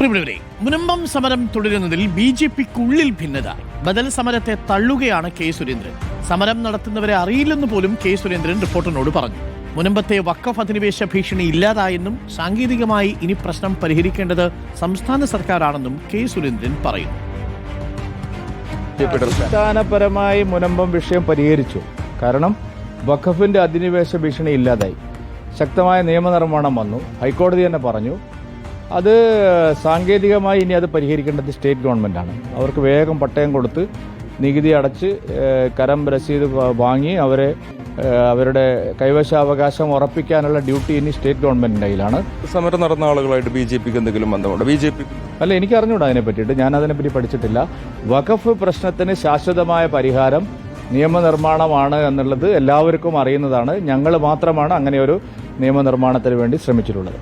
മുനമ്പം സമരം തുടരുന്നതിൽ B J പിക്കുള്ളിൽ ഭിന്നത. ബദൽ സമരത്തെ തള്ളുകയാണ് കെ സുരേന്ദ്രൻ. സമരം നടത്തുന്നവരെ അറിയില്ലെന്ന് പോലും കെ സുരേന്ദ്രൻ റിപ്പോർട്ടറിനോട് പറഞ്ഞു. മുനമ്പത്തെ വക്കഫ് അധിനിവേശ ഭീഷണി ഇല്ലാതായെന്നും സാങ്കേതികമായി ഇനി പ്രശ്നം പരിഹരിക്കേണ്ടത് സംസ്ഥാന സർക്കാരാണെന്നും കെ സുരേന്ദ്രൻ പറയുന്നു. അടിസ്ഥാനപരമായി മുനമ്പം വിഷയം പരിഹരിച്ചു. കാരണം വഖഫിന്റെ അധിനിവേശ ഭീഷണി ഇല്ലാതായി. ശക്തമായ നിയമനിർമ്മാണം വന്നു. ഹൈക്കോടതി തന്നെ പറഞ്ഞു അത് സാങ്കേതികമായി ഇനി അത് പരിഹരിക്കേണ്ടത് സ്റ്റേറ്റ് ഗവൺമെന്റാണ് അവർക്ക് വേഗം പട്ടയം കൊടുത്ത് നികുതി അടച്ച് കരം രസീത് വാങ്ങി അവരെ അവരുടെ കൈവശാവകാശം ഉറപ്പിക്കാനുള്ള ഡ്യൂട്ടി ഇനി സ്റ്റേറ്റ് ഗവൺമെന്റിന്റെ കയ്യിലാണ്. സമരം നടന്ന ആളുകളായിട്ട് ബി ജെ പിക്ക് എന്തെങ്കിലും ബന്ധമുണ്ടോ? ബി ജെ പി അല്ല എനിക്ക് അറിഞ്ഞൂടാ അതിനെ പറ്റിയിട്ട്. ഞാൻ അതിനെപ്പറ്റി പഠിച്ചിട്ടില്ല. വഖഫ് പ്രശ്നത്തിന് ശാശ്വതമായ പരിഹാരം നിയമനിർമ്മാണമാണ് എന്നുള്ളത് എല്ലാവർക്കും അറിയുന്നതാണ്. ഞങ്ങൾ മാത്രമാണ് അങ്ങനെ ഒരു നിയമനിർമ്മാണത്തിന് വേണ്ടി ശ്രമിച്ചിട്ടുള്ളത്.